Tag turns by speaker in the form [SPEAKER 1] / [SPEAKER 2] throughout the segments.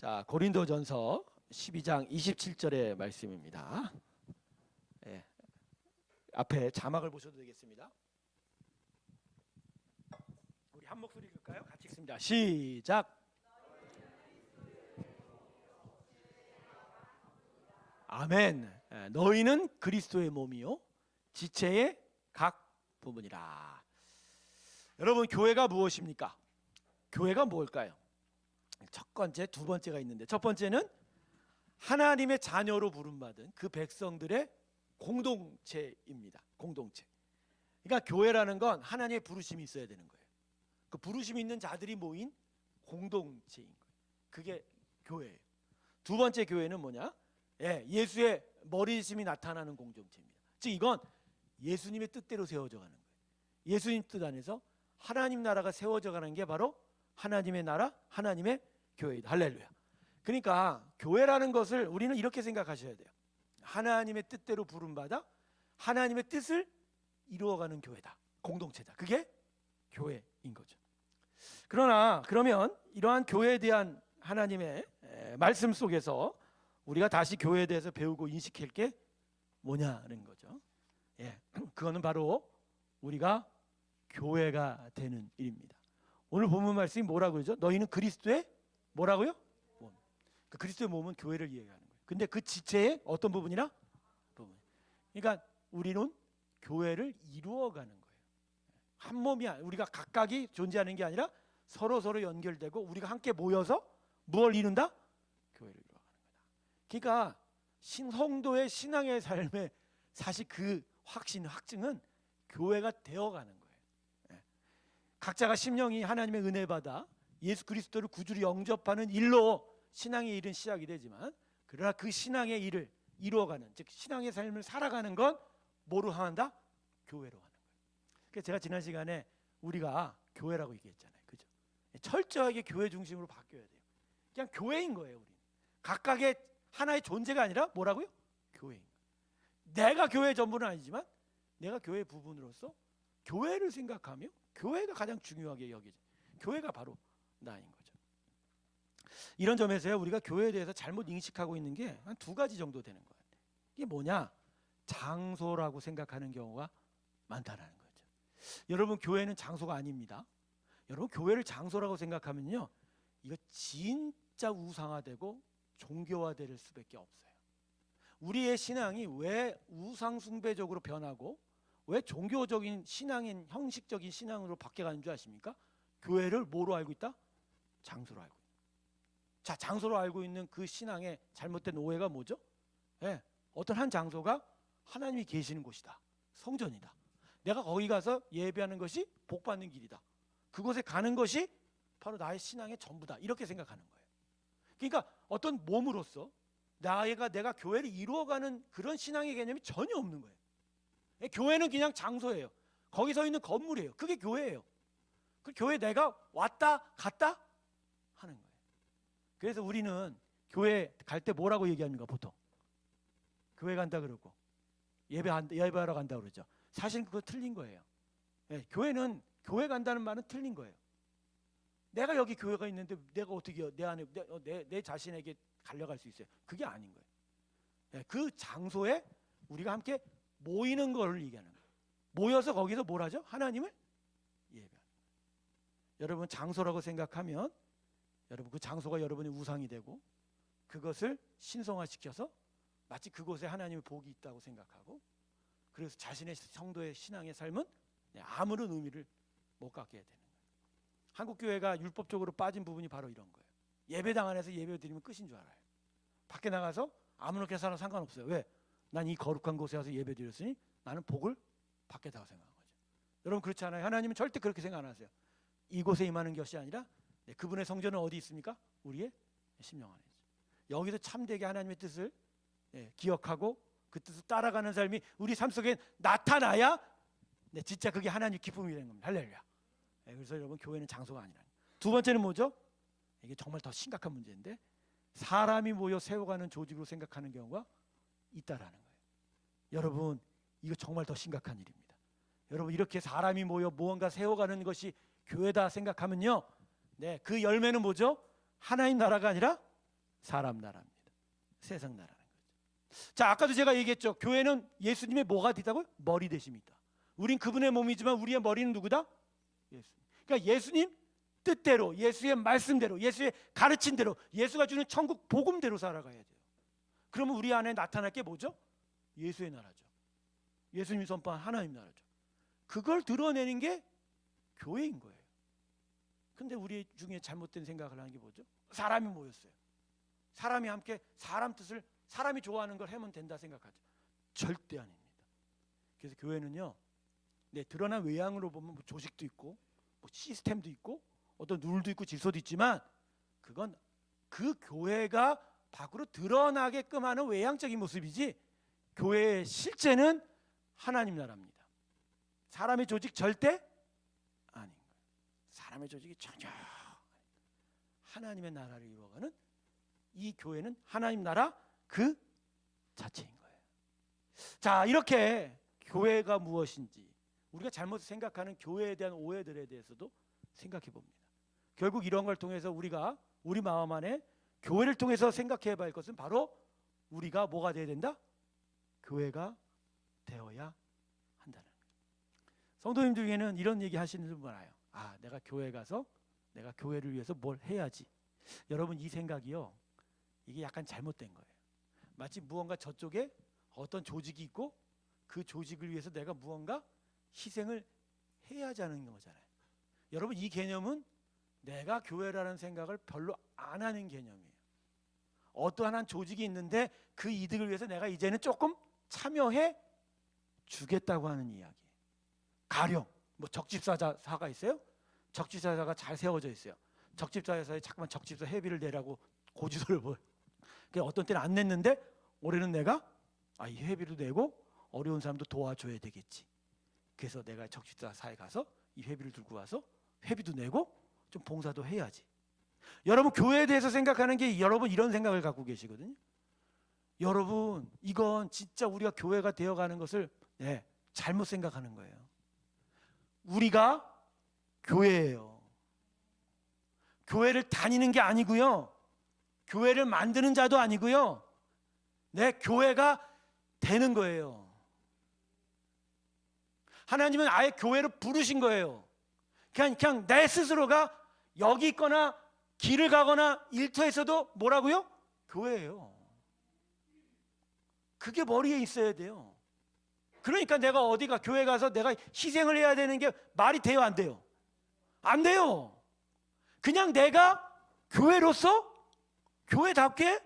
[SPEAKER 1] 자, 고린도전서 12장 27절의 말씀입니다. 예. 앞에 자막을 보셔도 되겠습니다. 우리 한 목소리 읽을까요? 같이 읽습니다. 시작. 아멘. 예, 너희는 그리스도의 몸이요 지체의 각 부분이라. 여러분 교회가 무엇입니까? 교회가 뭘까요? 첫 번째, 두 번째가 있는데 첫 번째는 하나님의 자녀로 부름받은 그 백성들의 공동체입니다. 공동체. 그러니까 교회라는 건 하나님의 부르심이 있어야 되는 거예요. 그 부르심 있는 자들이 모인 공동체인 거예요. 그게 교회예요. 두 번째 교회는 뭐냐? 예, 예수의 머리심이 나타나는 공동체입니다. 즉 이건 예수님의 뜻대로 세워져 가는 거예요. 예수님 뜻 안에서 하나님 나라가 세워져 가는 게 바로 하나님의 나라, 하나님의 교회이다. 할렐루야. 그러니까 교회라는 것을 우리는 이렇게 생각하셔야 돼요. 하나님의 뜻대로 부름받아 하나님의 뜻을 이루어가는 교회다. 공동체다. 그게 교회인 거죠. 그러나 그러면 이러한 교회에 대한 하나님의 에, 말씀 속에서 우리가 다시 교회에 대해서 배우고 인식할 게 뭐냐는 거죠. 예, 그거는 바로 우리가 교회가 되는 일입니다. 오늘 본문 말씀이 뭐라고 그러죠? 너희는 그리스도의 뭐라고요? 몸. 그 그리스도의 몸은 교회를 이해하는 거예요. 근데 그 지체의 어떤 부분이나 부분. 그러니까 우리는 교회를 이루어가는 거예요. 한 몸이야. 우리가 각각이 존재하는 게 아니라 서로 서로 연결되고 우리가 함께 모여서 무엇을 이룬다? 교회를 이루어가는 거다. 그러니까 신성도의 신앙의 삶의 사실 그 확신 확증은 교회가 되어가는. 각자가 심령이 하나님의 은혜 받아 예수 그리스도를 구주로 영접하는 일로 신앙의 일은 시작이 되지만 그러나 그 신앙의 일을 이루어가는 즉 신앙의 삶을 살아가는 건 뭐로 향한다? 교회로 하는 거예요. 그래서 제가 지난 시간에 우리가 교회라고 얘기했잖아요. 그죠? 철저하게 교회 중심으로 바뀌어야 돼요. 그냥 교회인 거예요, 우리. 각각의 하나의 존재가 아니라 뭐라고요? 교회인 거예요. 내가 교회 전부는 아니지만 내가 교회 부분으로서 교회를 생각하며 교회가 가장 중요하게 여기죠. 교회가 바로 나인 거죠. 이런 점에서요 우리가 교회에 대해서 잘못 인식하고 있는 게 한 두 가지 정도 되는 거예요. 이게 뭐냐? 장소라고 생각하는 경우가 많다라는 거죠. 여러분 교회는 장소가 아닙니다. 여러분 교회를 장소라고 생각하면요 이거 진짜 우상화되고 종교화될 수밖에 없어요. 우리의 신앙이 왜 우상 숭배적으로 변하고 왜 종교적인 신앙인 형식적인 신앙으로 바뀌어가는 줄 아십니까? 교회를 뭐로 알고 있다? 장소로 알고 있다. 자, 장소로 알고 있는 그 신앙의 잘못된 오해가 뭐죠? 예, 어떤 한 장소가 하나님이 계시는 곳이다. 성전이다. 내가 거기 가서 예배하는 것이 복 받는 길이다. 그곳에 가는 것이 바로 나의 신앙의 전부다. 이렇게 생각하는 거예요. 그러니까 어떤 몸으로서 나가 내가 교회를 이루어가는 그런 신앙의 개념이 전혀 없는 거예요. 예, 교회는 그냥 장소예요. 거기 서 있는 건물이에요. 그게 교회예요. 그 교회 내가 왔다 갔다 하는 거예요. 그래서 우리는 교회 갈 때 뭐라고 얘기합니까 보통? 교회 간다 그러고 예배 예배하러 간다 그러죠. 사실 그거 틀린 거예요. 예, 교회는 교회 간다는 말은 틀린 거예요. 내가 여기 교회가 있는데 내가 어떻게 내 안에 내, 어, 내, 내 자신에게 달려갈 수 있어요? 그게 아닌 거예요. 예, 그 장소에 우리가 함께 모이는 걸 얘기하는 거예요. 모여서 거기서 뭘 하죠? 하나님을 거예요. 여러분 장소라고 생각하면 여러분 그 장소가 여러분의 우상이 되고 그것을 신성화시켜서 마치 그곳에 하나님의 복이 있다고 생각하고 그래서 자신의 성도의 신앙의 삶은 네, 아무런 의미를 못 갖게 되는 거예요. 한국 교회가 율법적으로 빠진 부분이 바로 이런 거예요. 예배당 안에서 예배 드리면 끝인 줄 알아요. 밖에 나가서 아무렇게 살아 상관없어요. 왜? 난 이 거룩한 곳에 와서 예배 드렸으니 나는 복을 받겠다고 생각한 거죠. 여러분 그렇지 않아요? 하나님은 절대 그렇게 생각 안 하세요. 이곳에 임하는 것이 아니라 네, 그분의 성전은 어디 있습니까? 우리의 심령 안에 있죠. 여기서 참되게 하나님의 뜻을 예, 기억하고 그 뜻을 따라가는 삶이 우리 삶 속에 나타나야 네, 진짜 그게 하나님 기쁨이 되는 겁니다. 할렐루야. 예, 그래서 여러분 교회는 장소가 아니라. 두 번째는 뭐죠? 이게 정말 더 심각한 문제인데 사람이 모여 세워가는 조직으로 생각하는 경우가 있다라는 거예요. 여러분 이거 정말 더 심각한 일입니다. 여러분 이렇게 사람이 모여 무언가 세워가는 것이 교회다 생각하면요, 네, 그 열매는 뭐죠? 하나님 나라가 아니라 사람 나라입니다. 세상 나라는 거죠. 자, 아까도 제가 얘기했죠. 교회는 예수님의 뭐가 되다고요? 머리 되십니다. 우린 그분의 몸이지만 우리의 머리는 누구다? 예수. 그러니까 예수님 뜻대로, 예수의 말씀대로, 예수의 가르친 대로, 예수가 주는 천국 복음대로 살아가야 돼요. 그러면 우리 안에 나타날 게 뭐죠? 예수의 나라죠. 예수님이 선포한 하나님 나라죠. 그걸 드러내는 게 교회인 거예요. 근데 우리 중에 잘못된 생각을 하는 게 뭐죠? 사람이 모였어요. 사람이 함께 사람 뜻을 사람이 좋아하는 걸 하면 된다 생각하죠. 절대 아닙니다. 그래서 교회는요, 네 드러난 외양으로 보면 뭐 조직도 있고, 뭐 시스템도 있고, 어떤 룰도 있고 질서도 있지만 그건 그 교회가 밖으로 드러나게끔 하는 외향적인 모습이지 교회의 실제는 하나님 나라입니다. 사람의 조직 절대 아닌 거예요. 사람의 조직이 전혀 하나님의 나라를 이루어가는 이 교회는 하나님 나라 그 자체인 거예요. 자, 이렇게 교회가 무엇인지 우리가 잘못 생각하는 교회에 대한 오해들에 대해서도 생각해 봅니다. 결국 이런 걸 통해서 우리가 우리 마음 안에 교회를 통해서 생각해 봐야 할 것은 바로 우리가 뭐가 돼야 된다? 교회가 되어야 한다는 거예요. 성도님 중에는 이런 얘기 하시는 분 많아요. 아, 내가 교회 가서 내가 교회를 위해서 뭘 해야지. 여러분 이 생각이요. 이게 약간 잘못된 거예요. 마치 무언가 저쪽에 어떤 조직이 있고 그 조직을 위해서 내가 무언가 희생을 해야 하자는 거잖아요. 여러분 이 개념은 내가 교회라는 생각을 별로 안 하는 개념이에요. 어떠한 한 조직이 있는데 그 이득을 위해서 내가 이제는 조금 참여해 주겠다고 하는 이야기. 가령 뭐 적집사자가 있어요. 적집사자가 잘 세워져 있어요. 적집사자에 자꾸만 적집사 회비를 내라고 고지서를 보여. 그 어떤 때는 안 냈는데 올해는 내가 아, 이 회비도 내고 어려운 사람도 도와줘야 되겠지. 그래서 내가 적집사사에 가서 이 회비를 들고 와서 회비도 내고 좀 봉사도 해야지. 여러분 교회에 대해서 생각하는 게 여러분 이런 생각을 갖고 계시거든요. 여러분 이건 진짜 우리가 교회가 되어가는 것을 네, 잘못 생각하는 거예요. 우리가 교회예요. 교회를 다니는 게 아니고요. 교회를 만드는 자도 아니고요. 내 교회가 되는 거예요. 하나님은 아예 교회를 부르신 거예요. 그냥 그냥 내 스스로가 여기 있거나 길을 가거나 일터에서도 뭐라고요? 교회예요. 그게 머리에 있어야 돼요. 그러니까 내가 어디가 교회 가서 내가 희생을 해야 되는 게 말이 돼요, 안 돼요? 안 돼요. 그냥 내가 교회로서 교회답게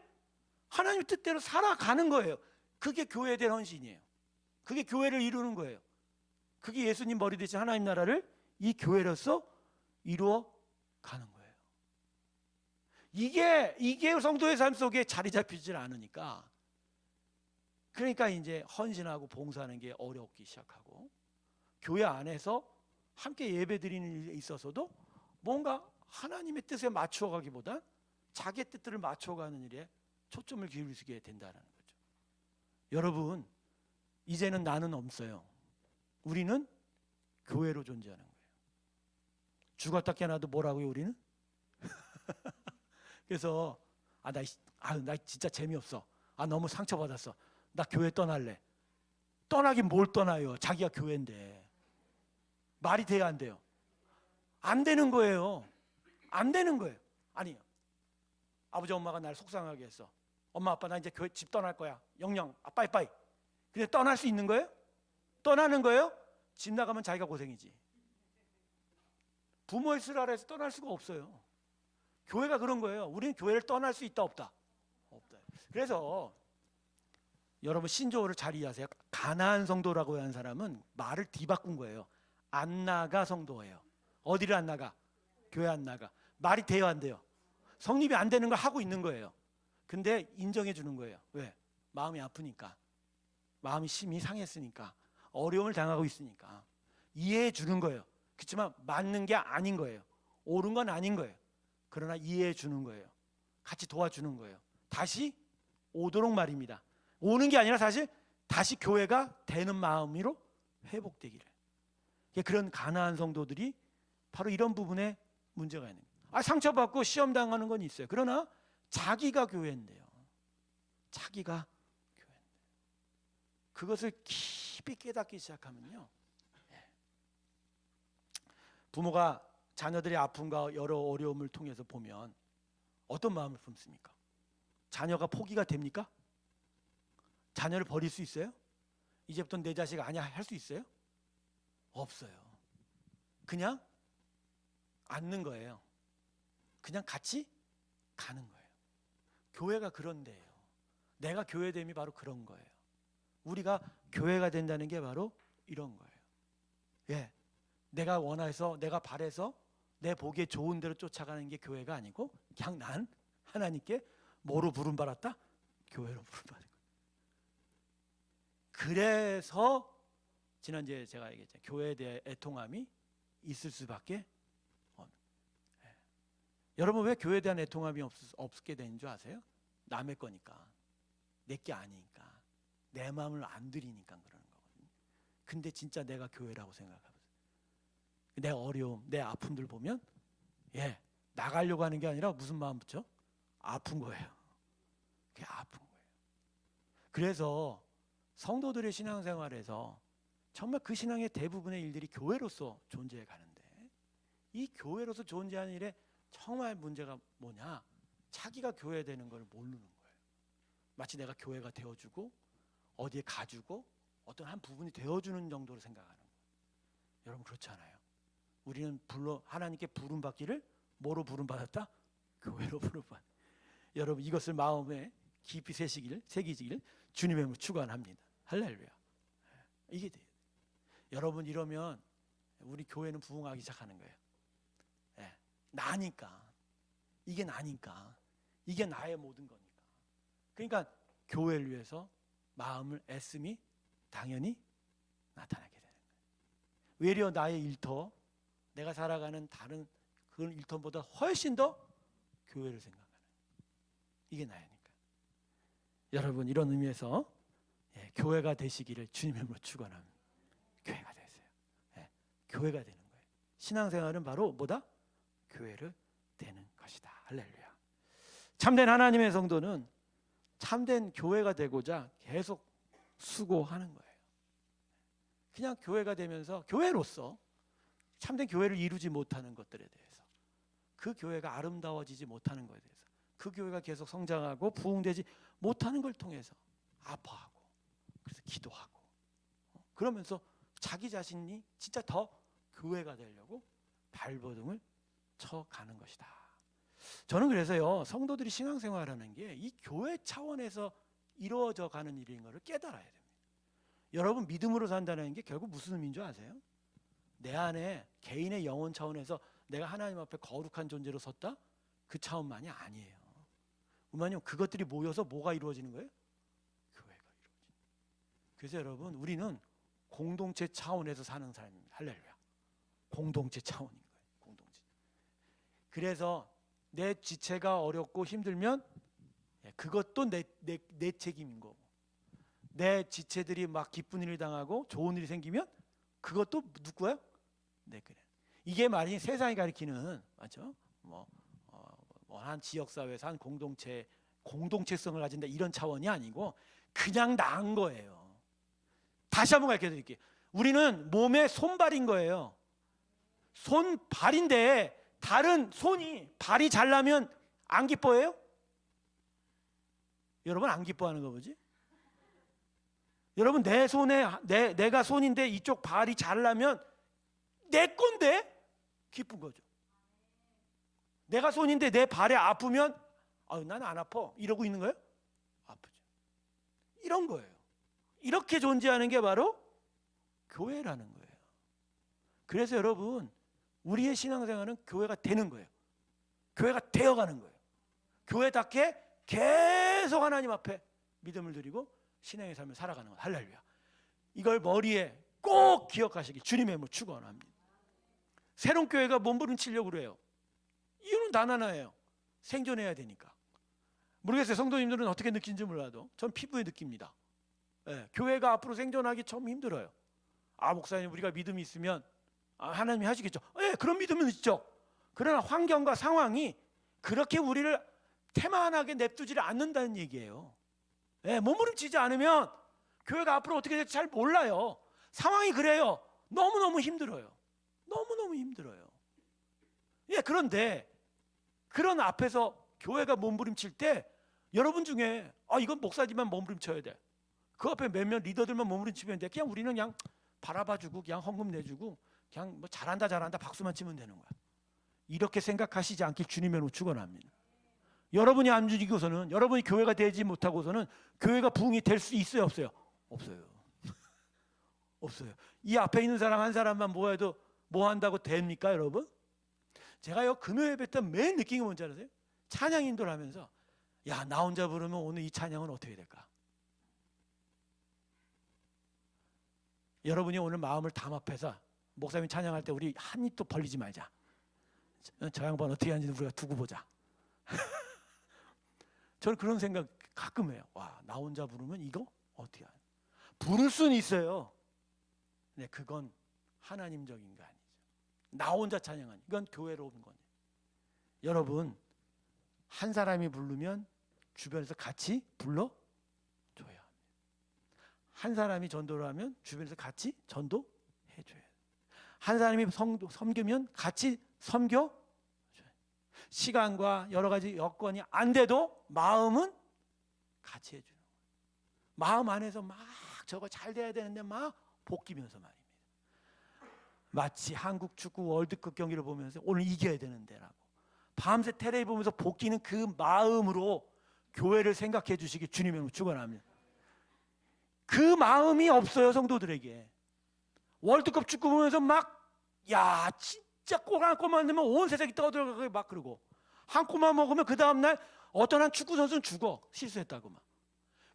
[SPEAKER 1] 하나님 뜻대로 살아가는 거예요. 그게 교회에 대한 헌신이에요. 그게 교회를 이루는 거예요. 그게 예수님 머리 대신 하나님 나라를 이 교회로서 이루어 가는 거예요. 이게 이게 성도의 삶 속에 자리 잡히질 않으니까 그러니까 이제 헌신하고 봉사하는 게 어렵기 시작하고 교회 안에서 함께 예배드리는 일에 있어서도 뭔가 하나님의 뜻에 맞추어 가기보다 자기의 뜻들을 맞춰 가는 일에 초점을 기울이게 된다는 거죠. 여러분, 이제는 나는 없어요. 우리는 교회로 존재하는 거예요. 죽었다 깨나도 뭐라고요, 우리는? 그래서 아, 나, 아, 나 진짜 재미없어. 아, 너무 상처받았어. 나 교회 떠날래. 떠나긴 뭘 떠나요? 자기가 교회인데. 말이 돼야 안 돼요. 안 되는 거예요. 안 되는 거예요. 아니요. 아버지 엄마가 날 속상하게 했어. 엄마 아빠 나 이제 교회 집 떠날 거야. 영영 아 빠이빠이. 근데 떠날 수 있는 거예요? 떠나는 거예요? 집 나가면 자기가 고생이지. 부모의 슬 아래에서 떠날 수가 없어요. 교회가 그런 거예요. 우리는 교회를 떠날 수 있다 없다. 없다. 그래서 여러분 신조어를 잘 이해하세요. 가나안 성도라고 하는 사람은 말을 뒤바꾼 거예요. 안 나가 성도예요. 어디를 안 나가? 교회 안 나가. 말이 돼요 안 돼요? 성립이 안 되는 걸 하고 있는 거예요. 근데 인정해 주는 거예요. 왜? 마음이 아프니까. 마음이 심히 상했으니까. 어려움을 당하고 있으니까. 이해해 주는 거예요. 그렇지만 맞는 게 아닌 거예요. 옳은 건 아닌 거예요. 그러나 이해해 주는 거예요. 같이 도와주는 거예요. 다시 오도록 말입니다. 오는 게 아니라 사실 다시 교회가 되는 마음으로 회복되기를. 그런 가나안 성도들이 바로 이런 부분에 문제가 있는 거예요. 아, 상처받고 시험 당하는 건 있어요. 그러나 자기가 교회인데요. 자기가 교회인데 그것을 깊이 깨닫기 시작하면요. 예. 부모가 자녀들의 아픔과 여러 어려움을 통해서 보면 어떤 마음을 품습니까? 자녀가 포기가 됩니까? 자녀를 버릴 수 있어요? 이제부터 내 자식 아니야 할 수 있어요? 없어요. 그냥 앉는 거예요. 그냥 같이 가는 거예요. 교회가 그런데요. 내가 교회됨이 바로 그런 거예요. 우리가 교회가 된다는 게 바로 이런 거예요. 예. 내가 원해서 내가 바래서 내 보기에 좋은 대로 쫓아가는 게 교회가 아니고 그냥 난 하나님께 뭐로 부름 받았다? 교회로 부름 받은 거예요. 그래서 지난주에 제가 얘기했죠. 교회에 대해 애통함이 있을 수밖에 없는. 예. 여러분 왜 교회에 대한 애통함이 없, 없게 되는 줄 아세요? 남의 거니까 내 게 아니니까 내 마음을 안 들이니까 그러는 거거든요. 근데 진짜 내가 교회라고 생각하면서 내 어려움, 내 아픔들 보면 예 나가려고 하는 게 아니라 무슨 마음 붙죠? 아픈 거예요. 그게 아픈 거예요. 그래서 성도들의 신앙생활에서 정말 그 신앙의 대부분의 일들이 교회로서 존재해 가는데 이 교회로서 존재하는 일에 정말 문제가 뭐냐? 자기가 교회 되는 걸 모르는 거예요. 마치 내가 교회가 되어주고 어디에 가주고 어떤 한 부분이 되어주는 정도로 생각하는 거예요. 여러분 그렇지 않아요? 우리는 불러 하나님께 부름 받기를 뭐로 부름 받았다? 교회로 부름 받. 여러분 이것을 마음에 깊이 새시길 새기시길 주님의 이름으로 축원합니다. 할렐루야. 이게 돼요. 여러분 이러면 우리 교회는 부흥하기 시작하는 거예요. 예, 나니까 이게 나니까 이게 나의 모든 거니까. 그러니까 교회를 위해서 마음을 애씀이 당연히 나타나게 되는 거예요. 외려 나의 일터, 내가 살아가는 다른 그 일터보다 훨씬 더 교회를 생각하는 이게 나야니까. 여러분 이런 의미에서 예, 교회가 되시기를 주님의 이름으로 축원합니다. 교회가 되세요. 예, 교회가 되는 거예요. 신앙생활은 바로 뭐다? 교회를 되는 것이다. 할렐루야. 참된 하나님의 성도는 참된 교회가 되고자 계속 수고하는 거예요. 그냥 교회가 되면서 교회로서 참된 교회를 이루지 못하는 것들에 대해서 그 교회가 아름다워지지 못하는 것에 대해서 그 교회가 계속 성장하고 부흥되지 못하는 걸 통해서 아파하고 그래서 기도하고 어, 그러면서 자기 자신이 진짜 더 교회가 되려고 발버둥을 쳐가는 것이다. 저는 그래서요 성도들이 신앙생활하는 게 이 교회 차원에서 이루어져 가는 일인 것을 깨달아야 됩니다. 여러분 믿음으로 산다는 게 결국 무슨 의미인 줄 아세요? 내 안에 개인의 영혼 차원에서 내가 하나님 앞에 거룩한 존재로 섰다 그 차원만이 아니에요. 우만요 그것들이 모여서 뭐가 이루어지는 거예요? 교회가 이루어지는. 그래서 여러분 우리는 공동체 차원에서 사는 사람입니다. 할렐루야. 공동체 차원인 거예요. 공동체. 그래서 내 지체가 어렵고 힘들면 예, 그것도 내, 내, 내 책임인 거고 내 지체들이 막 기쁜 일을 당하고 좋은 일이 생기면 그것도 누구야? 내 그래. 이게 말이 세상이 가리키는 맞죠? 뭐, 어, 뭐한 지역 사회에서 한 공동체 공동체성을 가진다 이런 차원이 아니고 그냥 나은 거예요. 다시 한번 가르쳐 드릴게요. 우리는 몸의 손발인 거예요. 손발인데 다른 손이 발이 잘나면 안 기뻐해요? 여러분 안 기뻐하는 거 보지? 여러분 내 손에 내 내가 손인데 이쪽 발이 잘나면 내 건데 기쁜 거죠. 내가 손인데 내 발이 아프면 아유 나는 안 아파 이러고 있는 거예요? 아프죠. 이런 거예요. 이렇게 존재하는 게 바로 교회라는 거예요. 그래서 여러분 우리의 신앙생활은 교회가 되는 거예요. 교회가 되어가는 거예요. 교회답게 계속 하나님 앞에 믿음을 드리고 신앙의 삶을 살아가는 것. 할렐루야. 이걸 머리에 꼭 기억하시기 주님의 뭐 축원합니다. 새로운 교회가 몸부림치려고 그래요. 이유는 단 하나예요. 생존해야 되니까. 모르겠어요. 성도님들은 어떻게 느낀지 몰라도 전 피부에 느낍니다. 예, 교회가 앞으로 생존하기 참 힘들어요. 아 목사님 우리가 믿음이 있으면 아, 하나님이 하시겠죠. 예, 그런 믿음은 있죠. 그러나 환경과 상황이 그렇게 우리를 태만하게 냅두지를 않는다는 얘기예요. 예, 몸부림치지 않으면 교회가 앞으로 어떻게 될지 잘 몰라요. 상황이 그래요. 너무너무 힘들어요. 너무너무 힘들어요. 예, 그런데 그런 앞에서 교회가 몸부림칠 때 여러분 중에 아 이건 목사지만 몸부림쳐야 돼. 그 앞에 몇몇 리더들만 몸부림치면 돼. 그냥 우리는 그냥 바라봐 주고 그냥 헌금 내 주고 그냥 뭐 잘한다 잘한다 박수만 치면 되는 거야. 이렇게 생각하시지 않길 주님의 축원합니다. 여러분이 안 죽이고서는 여러분이 교회가 되지 못하고서는 교회가 부흥이 될 수 있어요 없어요? 없어요. 없어요. 이 앞에 있는 사람 한 사람만 모아도 뭐 한다고 됩니까, 여러분? 제가 요 금요 예배 때 매일 느낀 게 뭔지 아세요? 찬양 인도를 하면서 야 나 혼자 부르면 오늘 이 찬양은 어떻게 될까? 여러분이 오늘 마음을 담합해서 목사님 찬양할 때 우리 한 입도 벌리지 말자. 저, 저 양반 어떻게 하는지 우리가 두고 보자. 저는 그런 생각 가끔 해요. 와, 나 혼자 부르면 이거 어떻게 하냐. 부를 수는 있어요. 네, 그건 하나님적인 거 아니죠. 나 혼자 찬양하니 이건 교회로 오는 거니. 여러분 한 사람이 부르면 주변에서 같이 불러 줘야 합니다. 한 사람이 전도를 하면 주변에서 같이 전도 해 줘야 돼요. 한 사람이 성도, 섬기면 같이 섬겨 줘야. 시간과 여러 가지 여건이 안 돼도 마음은 같이 해주는 거예요. 마음 안에서 막 저거 잘 돼야 되는데 막 볶이면서 말입니다. 마치 한국 축구 월드컵 경기를 보면서 오늘 이겨야 되는데라고 밤새 테레비 보면서 볶이는 그 마음으로 교회를 생각해 주시기 주님의 축원합니다. 그 마음이 없어요 성도들에게 월드컵 축구 보면서 막야 진짜 골한 골만 넣으면 온 세상이 떠들어가고 막 그러고 한 골만 먹으면 그 다음 날 어떤 한 축구 선수는 죽어 실수했다고 막.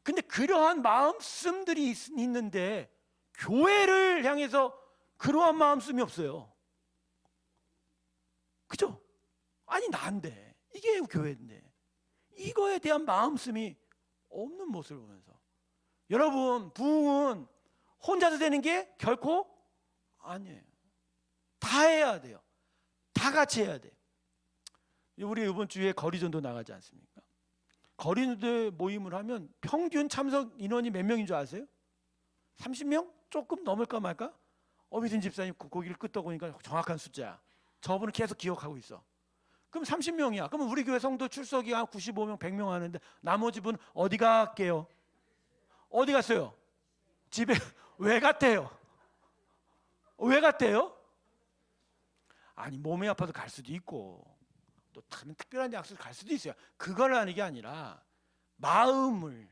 [SPEAKER 1] 근데 그러한 마음씀들이 있, 있는데 교회를 향해서 그러한 마음씀이 없어요. 그죠? 아니 난데 이게 교회인데 이거에 대한 마음씀이 없는 모습을 보면서 여러분 부흥은 혼자서 되는 게 결코 아니에요. 다 해야 돼요. 다 같이 해야 돼. 우리 이번 주에 거리전도 나가지 않습니까? 거리전도 모임을 하면 평균 참석 인원이 몇 명인 줄 아세요? 30명? 조금 넘을까 말까? 어미순 집사님 그 고기를 끄떡보니까 정확한 숫자야. 저분은 계속 기억하고 있어. 그럼 30명이야. 그러면 우리 교회 성도 출석이 한 95명, 100명 하는데 나머지 분 어디 갈게요? 어디 갔어요? 집에 왜 갔대요? 왜 갔대요? 아니 몸이 아파서 갈 수도 있고 또 다른 특별한 약속을 갈 수도 있어요. 그걸 하는 게 아니라 마음을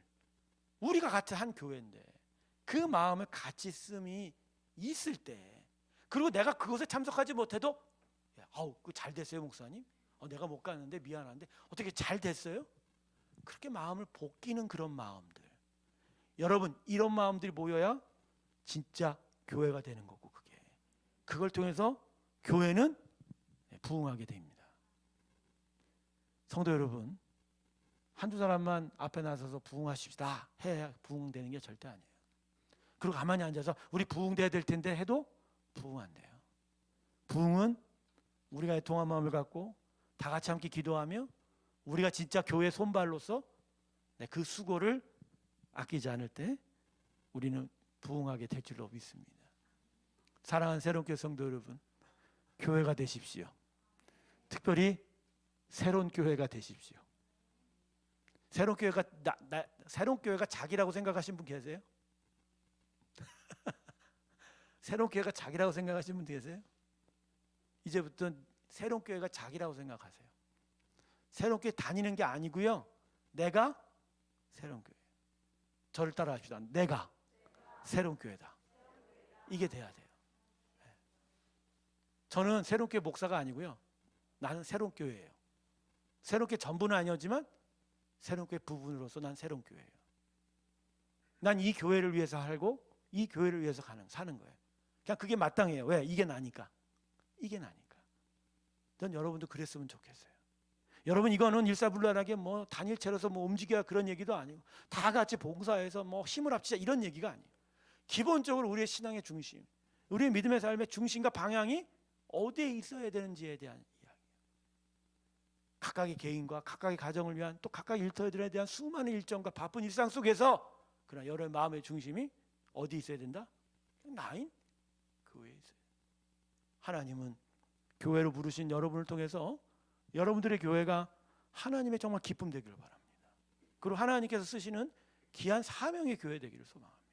[SPEAKER 1] 우리가 같이 한 교회인데 그 마음을 같이 씀이 있을 때 그리고 내가 그것에 참석하지 못해도 야, 아우 그잘 됐어요 목사님. 어, 내가 못 갔는데 미안한데 어떻게 잘 됐어요? 그렇게 마음을 볶이는 그런 마음들. 여러분 이런 마음들이 모여야 진짜 교회가 되는 거고 그게 그걸 통해서 교회는 부흥하게 됩니다. 성도 여러분 한두 사람만 앞에 나서서 부흥하십시다 해야 부흥되는 게 절대 아니에요. 그리고 가만히 앉아서 우리 부흥돼야 될 텐데 해도 부흥 안 돼요. 부흥은 우리가 동한 마음을 갖고 다 같이 함께 기도하며 우리가 진짜 교회 손발로서 네, 그 수고를 아끼지 않을 때 우리는 부흥하게 될 줄로 믿습니다. 사랑하는 새로운 성도 여러분, 교회가 되십시오. 특별히 새로운 교회가 되십시오. 새로운 교회가 나, 나, 새로운 교회가 자기라고 생각하시는 분 계세요? 새로운 교회가 자기라고 생각하시는 분 계세요? 이제부터 새로운 교회가 자기라고 생각하세요. 새로운 교회 다니는 게 아니고요. 내가 새로운 교회. 저를 따라합시다. 내가 새로운 교회다. 이게 돼야 돼요. 네. 저는 새로운 교회 목사가 아니고요. 나는 새로운 교회예요. 새로운 교회 전부는 아니었지만 새로운 교회 부분으로서 난 새로운 교회예요. 난 이 교회를 위해서 살고 이 교회를 위해서 가는 사는 거예요. 그냥 그게 마땅해요. 왜? 이게 나니까. 이게 나니까. 전 여러분도 그랬으면 좋겠어요. 여러분 이거는 일사불란하게 뭐 단일체로서 뭐 움직여야 그런 얘기도 아니고 다 같이 봉사해서 뭐 힘을 합치자 이런 얘기가 아니에요. 기본적으로 우리의 신앙의 중심, 우리의 믿음의 삶의 중심과 방향이 어디에 있어야 되는지에 대한 이야기. 각각의 개인과 각각의 가정을 위한 또 각각 일터들에 대한 수많은 일정과 바쁜 일상 속에서 그러나 여러분 마음의 중심이 어디 있어야 된다? 나인. 하나님은 교회로 부르신 여러분을 통해서 여러분들의 교회가 하나님의 정말 기쁨 되기를 바랍니다. 그리고 하나님께서 쓰시는 귀한 사명의 교회 되기를 소망합니다.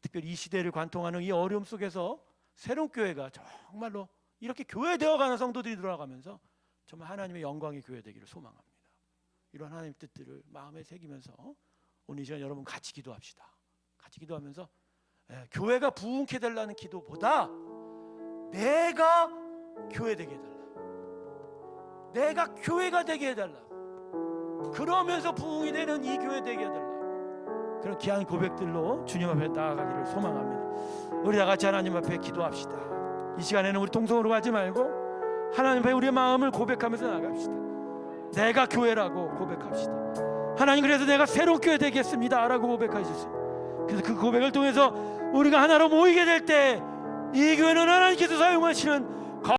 [SPEAKER 1] 특별히 이 시대를 관통하는 이 어려움 속에서 새로운 교회가 정말로 이렇게 교회 되어가는 성도들이 들어가면서 정말 하나님의 영광의 교회 되기를 소망합니다. 이런 하나님의 뜻들을 마음에 새기면서 오늘 이 시간 여러분 같이 기도합시다. 같이 기도하면서 예, 교회가 부흥케 되려는 기도보다 내가 교회 되게 해달라. 내가 교회가 되게 해달라. 그러면서 부흥이 되는 이 교회 되게 해달라. 그런 귀한 고백들로 주님 앞에 나아가기를 소망합니다. 우리 다 같이 하나님 앞에 기도합시다. 이 시간에는 우리 동성으로 가지 말고 하나님 앞에 우리의 마음을 고백하면서 나갑시다. 내가 교회라고 고백합시다. 하나님 그래서 내가 새로운 교회 되겠습니다라고 고백하셨어요. 그래서 그 고백을 통해서 우리가 하나로 모이게 될때 이 교회는 하나님께서 사용하시는